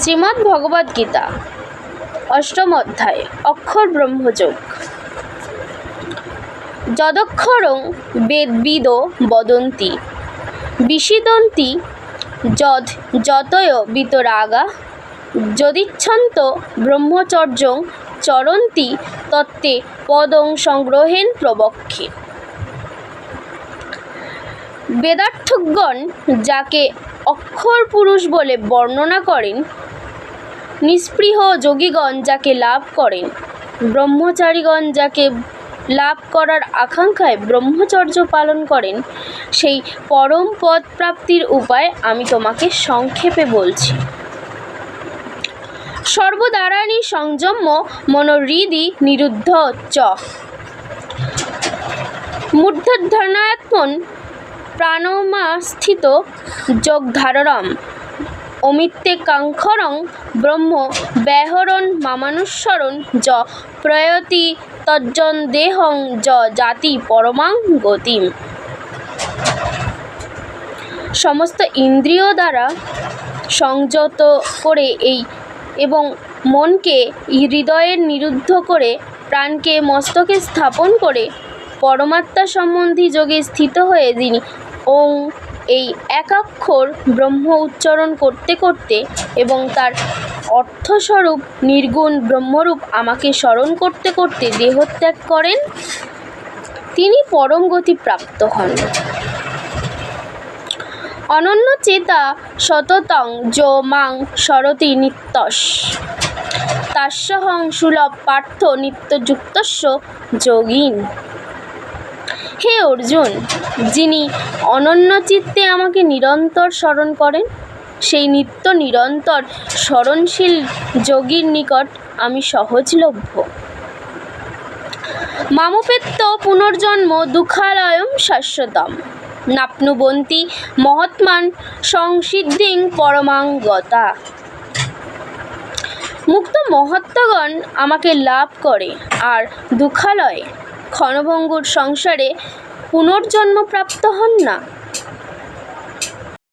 শ্রীমদ্ ভগবদ্ গীতা অষ্টম অধ্যায়, অক্ষর ব্রহ্মযোগ। যদক্ষরং বেদবিদ বদন্তি, বিষিদন্তি যদ যতয় বিতরাগা, যদিচ্ছন্ত ব্রহ্মচর্যং চরন্তি তত্ত্বে পদং সংগ্রহেণ প্রবক্ষে। বেদার্থগণ যাকে অক্ষর পুরুষ বলে বর্ণনা করেন নিস্পৃহ যোগীগণ যাকে লাভ করেন, ব্রহ্মচারীগণ যাকে লাভ করার আকাঙ্ক্ষায় ব্রহ্মচর্য পালন করেন, সেই পরম পদ প্রাপ্তির উপায় আমি তোমাকে সংক্ষেপে বলছি। সর্বদারাণী সংযম্য মনোহৃদি নিরুদ্ধ চ মূর্ধধ্যানাত্মন প্রাণমাস্থিত যোগধারণম অমিত্যে কাঙ্ক্ষরং ব্রহ্ম ব্যাহরণ মামানুস্মরণ য প্রয়তি তজ্জন দেহং য জাতি পরমাং গতিম। সমস্ত ইন্দ্রিয় দ্বারা সংযত করে এই এবং মনকে হৃদয়ের নিরুদ্ধ করে প্রাণকে মস্তকে স্থাপন করে পরমাত্মা সম্বন্ধী যোগে স্থিত হয়ে যিনি ওং এই একাক্ষর ব্রহ্ম উচ্চারণ করতে করতে এবং তার অর্থস্বরূপ নির্গুণ ব্রহ্মরূপ আমাকে স্মরণ করতে করতে দেহত্যাগ করেন, তিনি পরম গতি প্রাপ্ত হন। অনন্য চেতা সততং যো মাং সরতি নিত্যস। তাস্যহং সুলভ পার্থ নিত্যযুক্তস্য যোগিন। হে অর্জুন, যিনি অনন্য চিত্তে আমাকে নিরন্তর স্মরণ করেন, সেই নিত্য নিরন্তর স্মরণশীল যোগীর নিকট আমি সহজলভ্য। মামপেত্য পুনর্জন্ম দুঃখালয়ম শাশ্বতম। নাপ্নুবন্তি মহাত্মান সংসিদ্ধিং পরমাঙ্গতা। মুক্ত মহাত্মাগণ আমাকে লাভ করে আর দুঃখালয়। ক্ষণভঙ্গুর সংসারে পুনর্জন্মপ্রাপ্ত হন না।